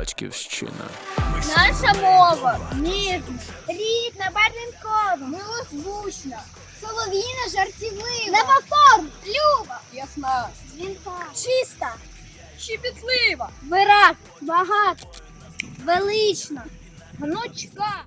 батьківщина. Наша мова ніжна, рідна, барвінкова, милозвучна, солов'їна, жартівлива, непокорна, люба, ясна, дзвінка, чиста, щепітлива, вираз, багата, велична, гнучка.